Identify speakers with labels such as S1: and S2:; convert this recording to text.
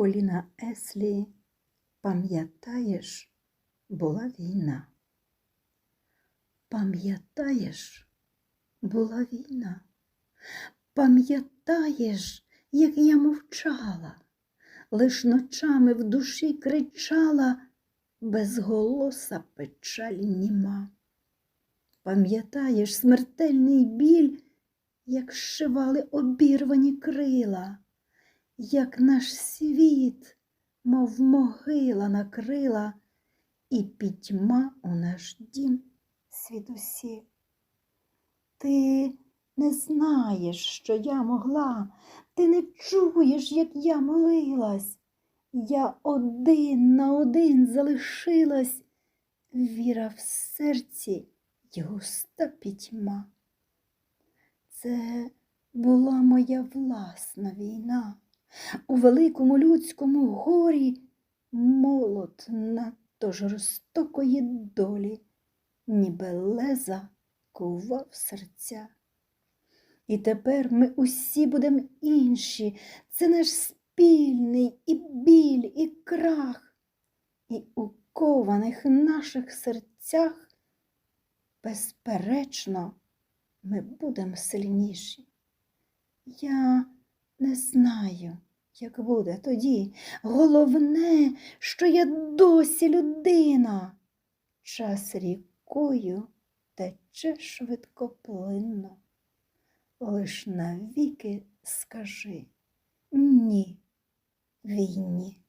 S1: Поліна Еслі, пам'ятаєш, була війна. Пам'ятаєш, була війна. Пам'ятаєш, як я мовчала, лиш ночами в душі кричала, безголоса печалі німа. Пам'ятаєш смертельний біль, як зшивали обірвані крила, як наш світ, мов могила накрила, і пітьма у наш дім свідусі. Ти не знаєш, що я могла, ти не чуєш, як я молилась. Я один на один залишилась, віра в серці й густа пітьма. Це була моя власна війна. У великому людському горі молот надто жорстокої долі, ніби леза кував серця. І тепер ми усі будемо інші, це наш спільний і біль, і крах, і у кованих наших серцях, безперечно, ми будемо сильніші. Я не знаю, як буде тоді. Головне, що я досі людина. Час рікою тече швидкоплинно. Лиш навіки скажи ні війні.